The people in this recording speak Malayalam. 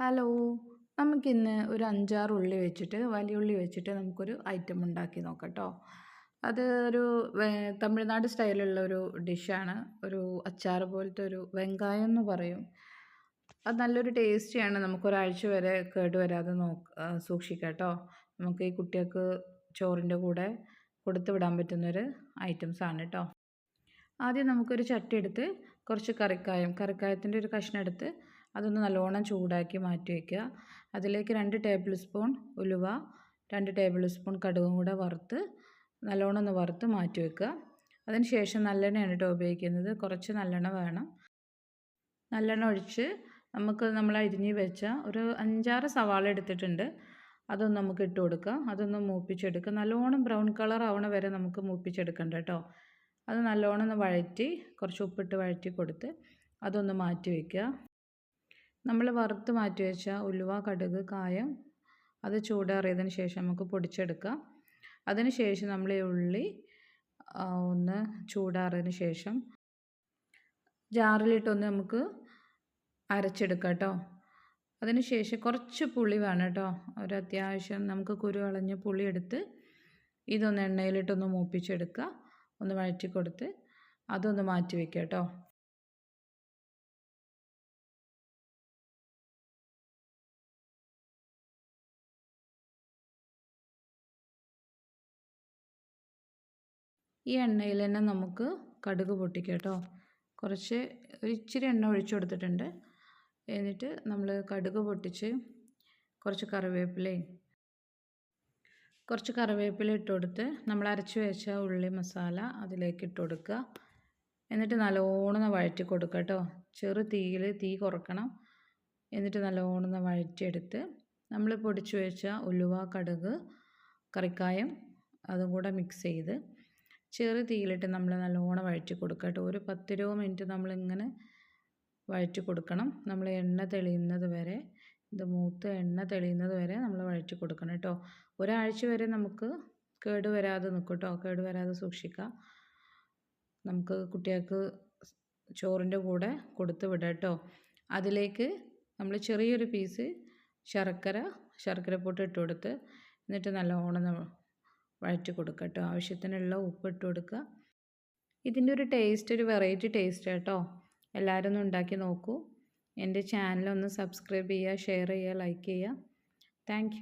ഹലോ നമുക്കിന്ന് ഒരു അഞ്ചാറ് ഉള്ളി വെച്ചിട്ട് വലിയ ഉള്ളി വെച്ചിട്ട് നമുക്കൊരു ഐറ്റം ഉണ്ടാക്കി നോക്കാം കേട്ടോ അത് ഒരു തമിഴ്നാട് സ്റ്റൈലുള്ള ഒരു ഡിഷാണ് ഒരു അച്ചാർ പോലത്തെ ഒരു വെങ്കായം എന്ന് പറയും. അത് നല്ലൊരു ടേസ്റ്റിയാണ് നമുക്കൊരാഴ്ച വരെ കേടുവരാതെ നോക്ക സൂക്ഷിക്കാം കേട്ടോ നമുക്ക് ഈ കുട്ടികൾക്ക് ചോറിന്റെ കൂടെ കൊടുത്തു വിടാൻ പറ്റുന്നൊരു ഐറ്റംസാണ് കേട്ടോ ആദ്യം നമുക്കൊരു ചട്ടി എടുത്ത് കുറച്ച് കറിക്കായം കറിക്കായത്തിന്റെ ഒരു കഷ്ണം എടുത്ത് അതൊന്ന് നല്ലോണം ചൂടാക്കി മാറ്റി വയ്ക്കുക അതിലേക്ക് രണ്ട് ടേബിൾ സ്പൂൺ ഉലുവ രണ്ട് ടേബിൾ സ്പൂൺ കടുകും കൂടെ വറുത്ത് നല്ലോണം ഒന്ന് വറുത്ത് മാറ്റി വയ്ക്കുക അതിന് ശേഷം നല്ലെണ്ണയാണ് കേട്ടോ ഉപയോഗിക്കുന്നത്. കുറച്ച് നല്ലെണ്ണ വേണം. നല്ലെണ്ണ ഒഴിച്ച് നമുക്ക് നമ്മൾ അരിഞ്ഞ് വെച്ച ഒരു അഞ്ചാറ് സവാള എടുത്തിട്ടുണ്ട്. അതൊന്ന് നമുക്ക് ഇട്ട് കൊടുക്കുക അതൊന്ന് മൂപ്പിച്ചെടുക്കുക. നല്ലോണം ബ്രൗൺ കളർ ആവണ വരെ നമുക്ക് മൂപ്പിച്ചെടുക്കണ്ട കേട്ടോ അത് നല്ലോണം ഒന്ന് വഴറ്റി കുറച്ച് ഉപ്പിട്ട് വഴറ്റി കൊടുത്ത് അതൊന്ന് മാറ്റി വയ്ക്കുക നമ്മൾ വറുത്ത് മാറ്റി വെച്ച ഉലുവ കടുക് കായം അത് ചൂടാറിയതിന് ശേഷം നമുക്ക് പൊടിച്ചെടുക്കാം. അതിന് ശേഷം നമ്മൾ ഈ ഉള്ളി ഒന്ന് ചൂടാറിയതിന് ശേഷം ജാറിലിട്ടൊന്ന് നമുക്ക് അരച്ചെടുക്കാം കേട്ടോ. അതിന് ശേഷം കുറച്ച് പുളി വേണം കേട്ടോ. ഒരു അത്യാവശ്യം നമുക്ക് കുരു കളഞ്ഞ് പുളി എടുത്ത് ഇതൊന്ന് എണ്ണയിലിട്ടൊന്ന് മൂപ്പിച്ചെടുക്കുക. ഒന്ന് വഴറ്റി കൊടുത്ത് അതൊന്ന് മാറ്റി വയ്ക്കുക കേട്ടോ. ഈ എണ്ണയിൽ തന്നെ നമുക്ക് കടുക് പൊട്ടിക്കാം കേട്ടോ കുറച്ച് ഒരു ഇച്ചിരി എണ്ണ ഒഴിച്ചു കൊടുത്തിട്ടുണ്ട്. എന്നിട്ട് നമ്മൾ കടുക് പൊട്ടിച്ച് കുറച്ച് കറിവേപ്പിലയും കുറച്ച് കറിവേപ്പില ഇട്ട് കൊടുത്ത് നമ്മൾ അരച്ച് വെച്ച ഉള്ളി മസാല അതിലേക്ക് ഇട്ട് കൊടുക്കുക. എന്നിട്ട് നല്ലോണം വഴറ്റി കൊടുക്കുക കേട്ടോ. ചെറു തീയിൽ തീ കുറക്കണം. എന്നിട്ട് നല്ലോണം വഴറ്റിയെടുത്ത് നമ്മൾ പൊടിച്ചു വെച്ച ഉലുവ കടുക് കറിക്കായം അതും കൂടെ മിക്സ് ചെയ്ത് ചെറു തീയിലിട്ട് നമ്മൾ നല്ലോണം വഴറ്റി കൊടുക്കുക കേട്ടോ ഒരു പത്തിരുപത് മിനിറ്റ് നമ്മളിങ്ങനെ വഴറ്റി കൊടുക്കണം. നമ്മൾ എണ്ണ തെളിയുന്നത് വരെ ഇത് മൂത്ത് എണ്ണ തെളിയുന്നത് വരെ നമ്മൾ വഴറ്റി കൊടുക്കണം കേട്ടോ. ഒരാഴ്ച വരെ നമുക്ക് കേട് വരാതെ നിൽക്കും കേട്ടോ. കേട് വരാതെ സൂക്ഷിക്കാം നമുക്ക് കുട്ടികൾക്ക് ചോറിന്റെ കൂടെ കൊടുത്ത് വിടാം കേട്ടോ. അതിലേക്ക് നമ്മൾ ചെറിയൊരു പീസ് ശർക്കര ശർക്കര പൊട്ട് ഇട്ട് കൊടുത്ത് എന്നിട്ട് നല്ലോണം വഴറ്റി കൊടുക്കുക കേട്ടോ. ആവശ്യത്തിനുള്ള ഉപ്പ് ഇട്ട് കൊടുക്കുക. ഇതിന്റെ ഒരു ടേസ്റ്റ് ഒരു വെറൈറ്റി ടേസ്റ്റ് കേട്ടോ എല്ലാവരും ഒന്ന് ഉണ്ടാക്കി നോക്കൂ. എന്റെ ചാനലൊന്ന് സബ്സ്ക്രൈബ് ചെയ്യുക ഷെയർ ചെയ്യുക ലൈക്ക് ചെയ്യുക. താങ്ക്